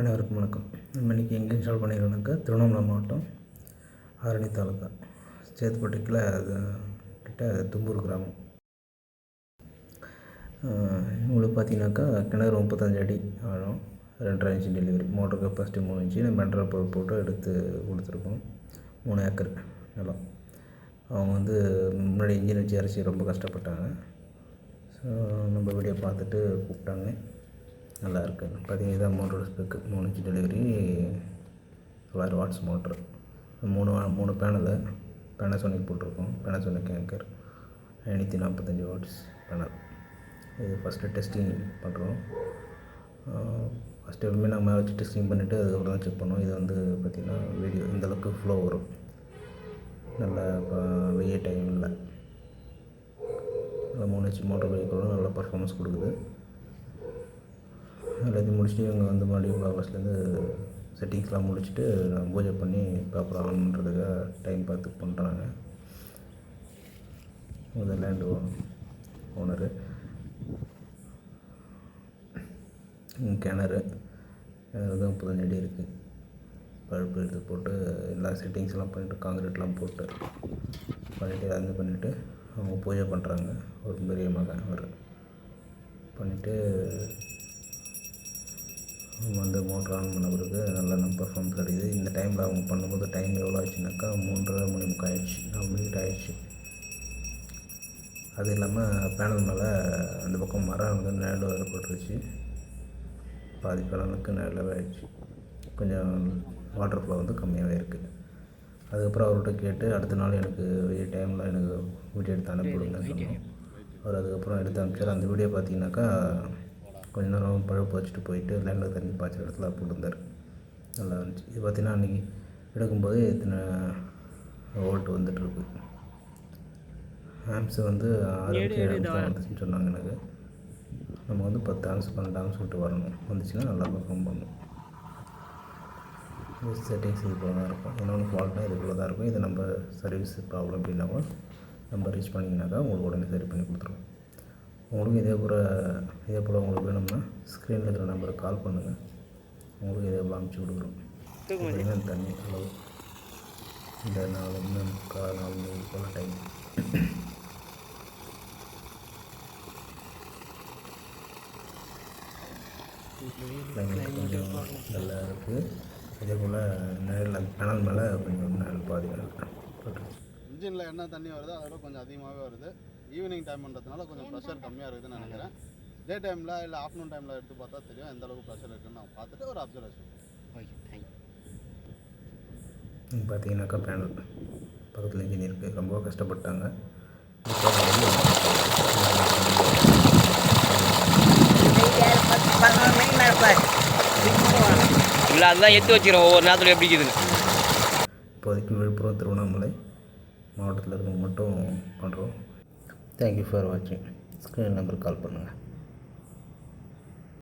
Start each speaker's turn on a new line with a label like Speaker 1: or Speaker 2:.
Speaker 1: அனைவருக்கும் வணக்கம். நம்ம இன்றைக்கி எங்கே இன்ஸ்டால் பண்ணியிருக்கோம்னாக்கா திருவண்ணாமலை மாவட்டம் ஆரணி தாலுக்கா சேத்துப்பட்டுக்கில் அது கிட்ட தும்பூர் கிராமம். உங்களுக்கு இவங்களுக்கு பார்த்தீங்கன்னாக்கா கிணறு முப்பத்தஞ்சு அடி ஆழம் ரெண்டரை இன்ச்சு டெலிவரி மோட்டர் கெப்பாசிட்டி மூணு இன்ச்சு நம்ம பென்ட்ரா பொருள் போட்டு எடுத்து கொடுத்துருக்கோம். மூணு ஏக்கர் நிலம். அவங்க வந்து முன்னாடி இன்ஜின் வச்சு அரைச்சி ரொம்ப கஷ்டப்பட்டாங்க. ஸோ நம்ம வீடியோ பார்த்துட்டு கூப்பிட்டாங்க. நல்லா இருக்குது பார்த்தீங்கன்னா இதான் மோட்டரோட ஸ்பெக்கு மூணு இன்ச்சு டெலிவரி தொள்ளாயிரம் வாட்ஸ் மோட்ரு மூணு மூணு பேனலு பேனசோனிக் போட்டிருக்கோம். பேனசோனிக் ஆங்கர் ஐநூற்றி நாற்பத்தஞ்சு வாட்ஸ் பேனல் இது ஃபஸ்ட்டு டெஸ்டிங் பண்ணுறோம் ஃபஸ்ட்டு எப்பவுமே நம்ம வச்சு டெஸ்டிங் பண்ணிவிட்டு அதுக்கப்புறம் தான் செக் பண்ணுவோம். இது வந்து பார்த்திங்கன்னா வீடியோ இந்தளவுக்கு ஃப்ளோ வரும். நல்ல இப்போ வெய்ய டைம் இல்லை நல்லா மூணு இன்ச்சு மோட்டர் வெஹிக்கிளும் நல்ல பர்ஃபார்மன்ஸ் கொடுக்குது. முடிச்சுட்டு இவங்க வந்து மறுபடியும் பஸ்லேருந்து செட்டிங்ஸ்லாம் முடிச்சுட்டு நான் பூஜை பண்ணி ப்ராப்பராக ஆகணுன்றதுக்காக டைம் பார்த்து பண்ணுறாங்க முதல் லேண்டு ஓனரு கிணறு. கிணறு தான் முப்பத்தஞ்சு அடி இருக்குது பழுப்பு எடுத்து போட்டு எல்லா செட்டிங்ஸ்லாம் பண்ணிவிட்டு காங்கிரீட்லாம் போட்டு பண்ணிவிட்டு அது பண்ணிவிட்டு அவங்க பூஜை பண்ணுறாங்க ஒரு பெரிய மகன் அவர். பண்ணிவிட்டு வந்து மோட்ரு ஆன் பண்ண பிறகு நல்ல நம்ம பர்ஃபார்மன்ஸ் கிடைக்குது. இந்த டைமில் அவங்க பண்ணும்போது டைம் எவ்வளோ ஆச்சுனாக்கா மூன்றரை மணி முக்கம் ஆயிடுச்சு. நாலு மணிக்கிட்ட ஆயிடுச்சு. அது இல்லாமல் பேனல் மேலே அந்த பக்கம் மரம் வந்து நேரில் வேறுபட்டுருச்சு பாதி பேனலுக்கு நேரில் ஆயிடுச்சு. கொஞ்சம் வாட்டர் ஃப்ளோ வந்து கம்மியாகவே இருக்குது அதுக்கப்புறம் அவர்கிட்ட கேட்டு அடுத்த நாள் எனக்கு வெய்ய டைமில் எனக்கு வீடியோ எடுத்து அனுப்பிவிடுங்க சொன்னோம். அவர் அதுக்கப்புறம் எடுத்து அனுப்பிச்சார். அந்த வீடியோ பார்த்தீங்கன்னாக்கா கொஞ்ச நேரம் பழுப்பு வச்சுட்டு போயிட்டு லேண்டில் தண்ணி பாய்ச்ச இடத்துல போட்டிருந்தார் நல்லா இருந்துச்சு. இது பார்த்தீங்கன்னா அன்றைக்கி எடுக்கும்போது இத்தனை ஓல்ட் வந்துட்டுருக்கு. ஆம்ஸ் வந்து ஆறு வந்துச்சுன்னு சொன்னாங்க எனக்கு. நம்ம வந்து பத்து ஆம்ஸ் பன்னெண்டு ஆம்ஸ் விட்டு வரணும். வந்துச்சுன்னா நல்லா பர்ஃபார்ம் பண்ணணும். செட்டிங்ஸ் இதுக்குள்ள தான் இருக்கும். இன்னொன்று ஃபால்ட்னா இதுக்குள்ளே தான் இருக்கும். இது நம்ம சர்வீஸ் ப்ராப்ளம் அப்படின்னாக்கா நம்ம ரீச் பண்ணிங்கனாக்கா உங்களுக்கு உடனே சரி பண்ணி கொடுத்துருவோம் உங்களுக்கு இதே போல் இதே போல் உங்களுக்கு வேணும்னா ஸ்க்ரீனில் இருக்கிற நம்பருக்கு கால் பண்ணுங்கள் உங்களுக்கு இதே போல் அனுப்பிச்சி கொடுக்குறோம். தண்ணி அளவு இந்த நாலு மணி முக்கால் நாலு மணி போல் டைம் கொஞ்சம் நல்லா இருக்குது அதே போல் நிழல் கிணல் மேலே கொஞ்சம் நிழல் பாதி போட்டுருச்சு
Speaker 2: இன்ஜினில் என்ன தண்ணி வருதோ அதோட கொஞ்சம் அதிகமாகவே வருது. ஈவினிங் டைம்ன்றதுனால கொஞ்சம் ப்ரெஷர் கம்மியாக இருக்குதுன்னு நினைக்கிறேன். டே டைமில் இல்லை ஆஃப்டர்நூன் டைமில் எடுத்து பார்த்தா தெரியும் எந்த அளவுக்கு ப்ரெஷர் இருக்குன்னு நான் பார்த்துட்டு ஒரு அப்சர்வேஷன்
Speaker 3: ஓகே தேங்க்யூ
Speaker 1: இங்க பார்த்தீங்கன்னாக்கா பேனல் பக்கத்தில் இன்ஜின் இருக்குது ரொம்ப கஷ்டப்பட்டாங்க.
Speaker 3: இல்லை அதுதான் எடுத்து வச்சிடும் ஒவ்வொரு நேரத்தில் எப்படி இருக்குதுன்னு.
Speaker 1: இப்போதைக்கு விழுப்புரம் திருவண்ணாமலை மாவட்டத்தில் இருக்க மட்டும் பண்ணுறோம் தேங்க்யூ ஃபார் வாட்சிங் ஸ்க்ரீன் நம்பருக்கு கால் பண்ணுங்கள்